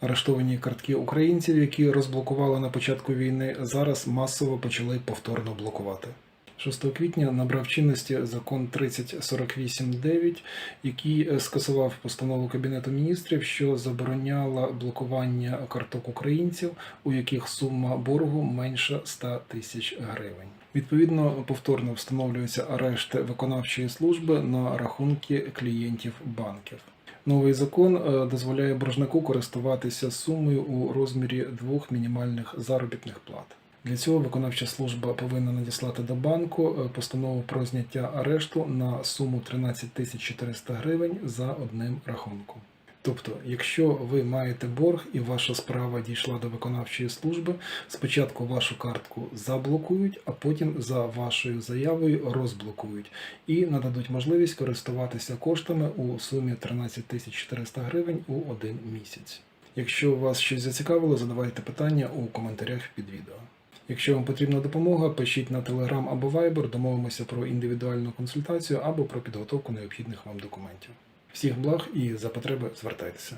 Арештовані картки українців, які розблокували на початку війни, зараз масово почали повторно блокувати. 6 квітня набрав чинності закон 3048.9, який е, скасував постанову Кабінету міністрів, що забороняла блокування карток українців, у яких сума боргу менша 100 тисяч гривень. Відповідно, повторно встановлюється арешт виконавчої служби на рахунки клієнтів банків. Новий закон е, дозволяє боржнику користуватися сумою у розмірі двох мінімальних заробітних плат. Для цього виконавча служба повинна надіслати до банку е, постанову про зняття арешту на суму 13 тисяч 400 гривень за одним рахунком. Тобто, якщо ви маєте борг і ваша справа дійшла до виконавчої служби, спочатку вашу картку заблокують, а потім за вашою заявою розблокують і нададуть можливість користуватися коштами у сумі 13 тисяч 400 гривень у один місяць. Якщо вас щось зацікавило, задавайте питання у коментарях під відео. Якщо вам потрібна допомога, пишіть на Telegram або Viber, домовимося про індивідуальну консультацію або про підготовку необхідних вам документів. Всіх благ і за потреби звертайтеся.